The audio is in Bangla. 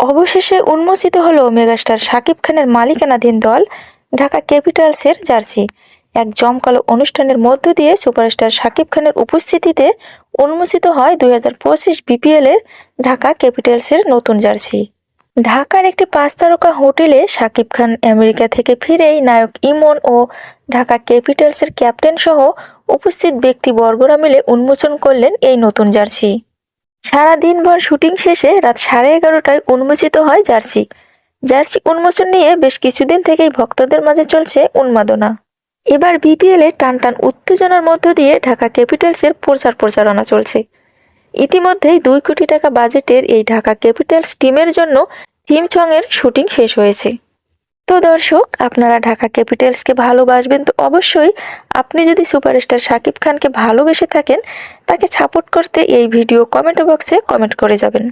অবশেষে উন্মোচিত হলো মেগাস্টার শাকিব খানের মালিকানাধীন দল, ঢাকা ক্যাপিটালসের জার্সি। এক জমকালো অনুষ্ঠানের মধ্য দিয়ে সুপারস্টার শাকিব খানের উপস্থিতিতে উন্মোচিত হয় দুই হাজার পঁচিশ বিপিএল এর ঢাকা ক্যাপিটালসের নতুন জার্সি। ঢাকার একটি পাঁচ তারকা হোটেলে শাকিব খান আমেরিকা থেকে ফিরেই নায়ক ইমন ও ঢাকা ক্যাপিটালসের ক্যাপ্টেন সহ উপস্থিত ব্যক্তিবর্গরা মিলে উন্মোচন করলেন এই নতুন জার্সি। সারা দিনভর শুটিং শেষে রাত সাড়ে এগারোটায় উন্মোচিত হয় জার্সি। জার্সি উন্মোচন নিয়ে বেশ কিছুদিন থেকেই ভক্তদের মাঝে চলছে উন্মাদনা। এবার বিপিএল এ টানটান উত্তেজনার মধ্য দিয়ে ঢাকা ক্যাপিটালসের প্রচার প্রচারণা চলছে। ইতিমধ্যেই দুই কোটি টাকা বাজেটের এই ঢাকা ক্যাপিটালস টিমের জন্য থিম সং-এর শুটিং শেষ হয়েছে। তো দর্শক, আপনারা ঢাকা ক্যাপিটালসকে ভালোবাসবেন তো অবশ্যই আপনি যদি সুপারস্টার শাকিব খানকে ভালোবেসে থাকেন, তাকে সাপোর্ট করতে এই ভিডিও কমেন্ট বক্সে কমেন্ট করে যাবেন।